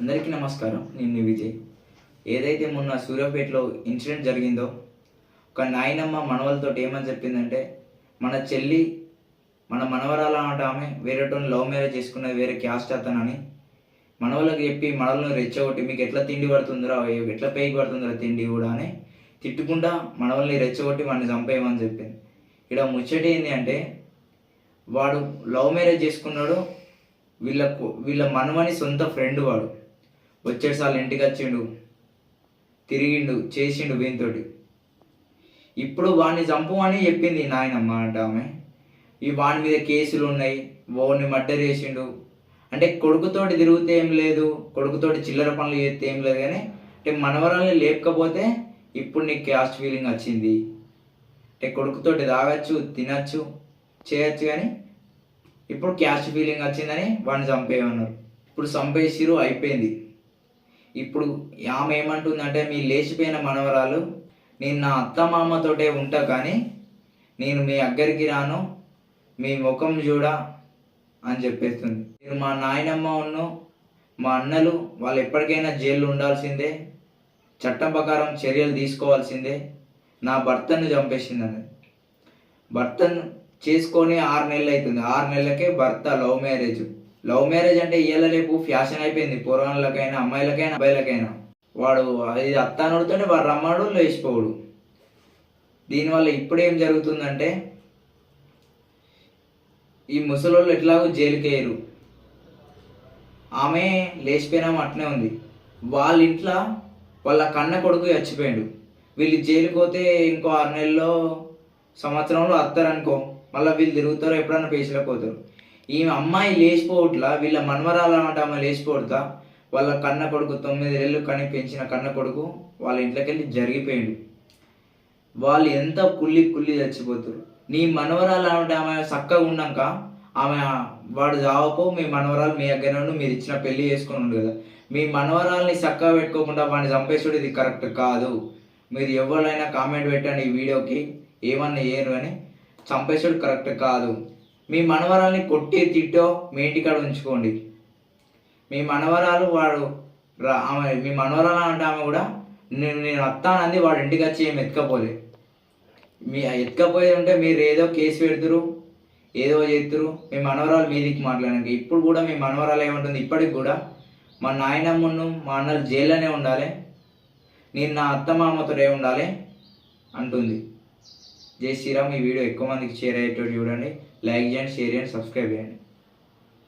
అందరికీ నమస్కారం నేను మీ విజయ్. ఏదైతే మొన్న సూర్యాపేటలో ఇన్సిడెంట్ జరిగిందో ఒక నాయనమ్మ మనవలతో ఏమని చెప్పిందంటే మన చెల్లి మన మనవరాలు అనట ఆమె వేరేటోని లవ్ మ్యారేజ్ చేసుకున్నది వేరే క్యాస్ట్ అతనని. మనవలకు చెప్పి మనవలను రెచ్చగొట్టి మీకు ఎట్లా తిండి పడుతుందిరా ఎట్లా పేగి పడుతుందిరా తిండి కూడా అని తిట్టుకుండా మనవల్ని రెచ్చగొట్టి వాడిని చంపేయమని చెప్పింది. ఇక్కడ ముచ్చట ఏంటి అంటే వాడు లవ్ మ్యారేజ్ చేసుకున్నాడు వీళ్ళ వీళ్ళ మనవని సొంత ఫ్రెండ్ వాడు. వచ్చేడు సార్లు ఇంటికి వచ్చిండు. తిరిగిండు చేసిండు వీనితోటి ఇప్పుడు వాడిని చంపమని చెప్పింది నాయనమ్మ అంట ఆమె. ఈ వాడి మీద కేసులు ఉన్నాయి వాడిని మర్డర్ చేసిండు. అంటే కొడుకుతోటి తిరిగితే ఏం లేదు కొడుకుతోటి చిల్లర పనులు చేస్తే ఏం లేదు కానీ అంటే మనవరాల్ని లేపకపోతే ఇప్పుడు నీకు క్యాస్ట్ ఫీలింగ్ వచ్చింది. అంటే కొడుకుతోటి తాగొచ్చు తినచ్చు చేయొచ్చు కానీ ఇప్పుడు క్యాస్ట్ ఫీలింగ్ వచ్చిందని వాడిని చంపేయమన్నారు. ఇప్పుడు చంపేసిరు అయిపోయింది. ఇప్పుడు ఆమె ఏమంటుందంటే మీ లేచిపోయిన మనవరాలు నేను నా అత్త మామతోటే ఉంటా కానీ నేను మీ దగ్గరికి రాను మీ ముఖం చూడ అని చెప్పేస్తుంది. నేను మా నాయనమ్మ ఉన్ను మా అన్నలు వాళ్ళు ఎప్పటికైనా జైల్లో ఉండాల్సిందే చట్టం ప్రకారం చర్యలు తీసుకోవాల్సిందే నా భర్తను చంపేసిందని భర్తను చేసుకొని ఆరు నెలలు అవుతుంది ఆరు నెలలకే భర్త లవ్ మ్యారేజ్. లవ్ మ్యారేజ్ అంటే ఇయ్యాల రేపు ఫ్యాషన్ అయిపోయింది. పురాణాలకైనా అమ్మాయిలకైనా అబ్బాయిలకైనా. వాడు అది అత్తానుడితోనే వాడు రమ్మాడు లేచిపోవుడు దీనివల్ల ఇప్పుడు ఏం జరుగుతుందంటే ఈ ముసలోళ్ళు ఎట్లాగో జైలుకేయరు. ఆమె లేచిపోయినాము అట్నే ఉంది. వాళ్ళ ఇంట్లో వాళ్ళ కన్న కొడుకు చచ్చిపోయాడు. వీళ్ళు జైలుకి పోతే ఇంకో ఆరు నెలల్లో సంవత్సరంలో వస్తారనుకో మళ్ళీ వీళ్ళు తిరుగుతారో ఎప్పుడన్నా పేసులకు పోతారు. ఈ అమ్మాయి లేచిపోవట్లా వీళ్ళ మనవరాలు అన్నమాట ఆమె లేచిపోవడతా వాళ్ళ కన్న కొడుకు తొమ్మిది ఏళ్ళు కని పెంచిన కన్న కొడుకు వాళ్ళ ఇంట్లోకి వెళ్ళి జరిగిపోయాడు. వాళ్ళు ఎంత కుళ్ళి కుళ్ళి చచ్చిపోతారు. నీ మనవరాలు అంటే ఆమె చక్కగా ఉన్నాక ఆమె వాడు చావపో మీ మనవరాలు మీ దగ్గర నుండి మీరు ఇచ్చిన పెళ్ళి చేసుకుని ఉండు కదా. మీ మనవరాల్ని చక్కగా పెట్టుకోకుండా వాడిని చంపేసుడు ఇది కరెక్ట్ కాదు. మీరు ఎవరైనా కామెంట్ పెట్టండి ఈ వీడియోకి ఏమన్నా చేయరు అని. చంపేసుడు కరెక్ట్ కాదు. మీ మనవరాల్ని కొట్టి తిట్టో మీ ఇంటికాడ ఉంచుకోండి. మీ మనవరాలు వాడు రా- ఆమె మీ మనవరాలు అంటే ఆమె కూడా నేను నేను వస్తానంది వాడు ఇంటికి వచ్చి ఏం ఎత్తుకపోలే. మీ ఎత్తుకపోయేది ఉంటే మీరు ఏదో కేసు పెడుతురు ఏదో చేస్తురు మీ మనవరాలు మీదికి మాట్లాడానికి ఇప్పుడు కూడా మీ మనవరాలు ఏమంటుంది? ఇప్పటికి కూడా మా నాయనమ్మను మా అన్నలు జైల్లోనే ఉండాలి నేను నా అత్త మామతో ఉండాలి అంటుంది. జై శ్రీరామ్ ఈ వీడియో ఎక్కువ మందికి షేర్ అయ్యేటట్టు చూడండి. లైక్ చేయండి షేర్ చేయండి సబ్స్క్రైబ్ చేయండి.